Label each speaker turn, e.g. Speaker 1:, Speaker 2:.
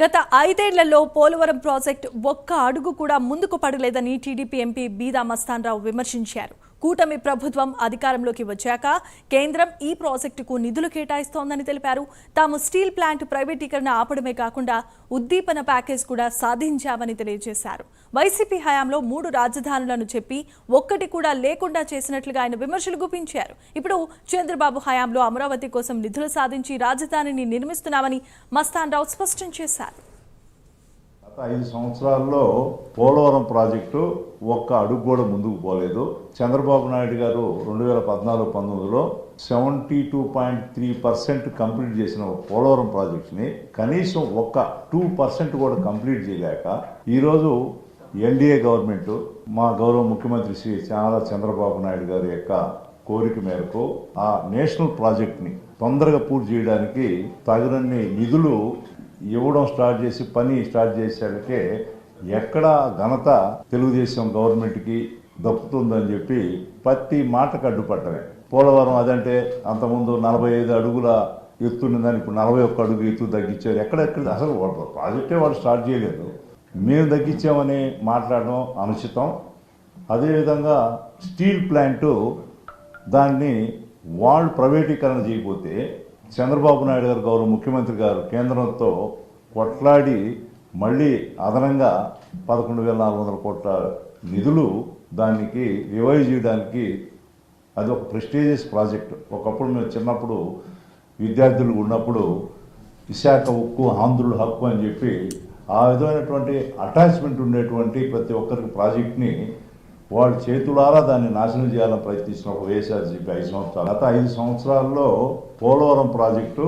Speaker 1: గత ఐదేళ్ళలో పోలవరం ప్రాజెక్టు ఒక్క అడుగు కూడా ముందుకు పడలేదని టీడీపీ ఎంపీ బీదా మస్తాన్రావు విమర్శించారు. కూటమి ప్రభుత్వం అధికారంలోకి వచ్చాక కేంద్రం ఈ ప్రాజెక్టుకు నిధులు కేటాయిస్తోందని తెలిపారు. తాము స్టీల్ ప్లాంట్ ప్రైవేటీకరణ ఆపడమే కాకుండా ఉద్దీపన ప్యాకేజ్ కూడా సాధించామని తెలియజేశారు. వైసీపీ హయాంలో మూడు రాజధానులను చెప్పి ఒక్కటి కూడా లేకుండా చేసినట్లుగా ఆయన విమర్శలు గుప్పించారు. ఇప్పుడు చంద్రబాబు హయాంలో అమరావతి కోసం నిధులు సాధించి రాజధానిని నిర్మిస్తున్నామని మస్తాన్రావు స్పష్టం చేశారు.
Speaker 2: ఐదు సంవత్సరాల్లో పోలవరం ప్రాజెక్టు ఒక్క అడుగు కూడా ముందుకు పోలేదు. చంద్రబాబు నాయుడు గారు రెండు వేల పద్నాలుగు పంతొమ్మిదిలో seventy two point three percent complete చేసిన పోలవరం ప్రాజెక్ట్ని కనీసం ఒక్క టూ పర్సెంట్ కూడా కంప్లీట్ చేయలేక ఈరోజు ఎన్డీఏ గవర్నమెంట్ మా గౌరవ ముఖ్యమంత్రి శ్రీ చాలా చంద్రబాబు నాయుడు గారి యొక్క కోరిక మేరకు ఆ నేషనల్ ప్రాజెక్ట్ని తొందరగా పూర్తి చేయడానికి తగినన్ని నిధులు ఇవ్వడం స్టార్ట్ చేసి పని స్టార్ట్ చేసేకే ఎక్కడ ఘనత తెలుగుదేశం గవర్నమెంట్కి దక్కుతుందని చెప్పి ప్రతి మాటకు అడ్డుపడ్డమే. పోలవరం అదంటే అంతకుముందు నలభై ఐదు అడుగుల ఎత్తున్నదని ఇప్పుడు నలభై ఒక్క అడుగు ఎత్తు తగ్గించారు. ఎక్కడెక్కడ అసలు వాడు ప్రాజెక్టే వాళ్ళు స్టార్ట్ చేయలేదు. మేము తగ్గించామని మాట్లాడడం అనుచితం. అదేవిధంగా స్టీల్ ప్లాంటు దాన్ని వాళ్ళు ప్రైవేటీకరణ చేయకపోతే చంద్రబాబు నాయుడు గారు గౌరవ ముఖ్యమంత్రి గారు కేంద్రంతో కొట్లాడి మళ్ళీ అదనంగా పదకొండు వేల నాలుగు వందల కోట్ల నిధులు దానికి రివైవ్ చేయడానికి అది ఒక ప్రెస్టీజియస్ ప్రాజెక్ట్. ఒకప్పుడు మేము చిన్నప్పుడు విద్యార్థులు ఉన్నప్పుడు విశాఖ ఉక్కు ఆంధ్రుల హక్కు అని చెప్పి ఆ విధమైనటువంటి అటాచ్మెంట్ ఉండేటువంటి ప్రతి ఒక్కరికి ప్రాజెక్ట్ని వాళ్ళు చేతులారా దాన్ని నాశనం చేయాలని ప్రయత్నించిన ఒక వైఎస్ఆర్సీపీ ఐదు సంవత్సరాలు. గత ఐదు సంవత్సరాల్లో పోలవరం ప్రాజెక్టు